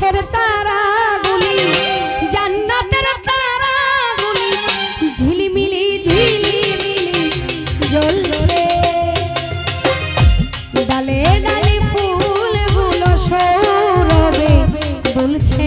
আকাশের তারা জান্নাতের তারা ঝিলিমিলি ঝিলিমিলি জ্বলছে। ডালে ডালে ফুলগুলো সৌরবে দুলছে।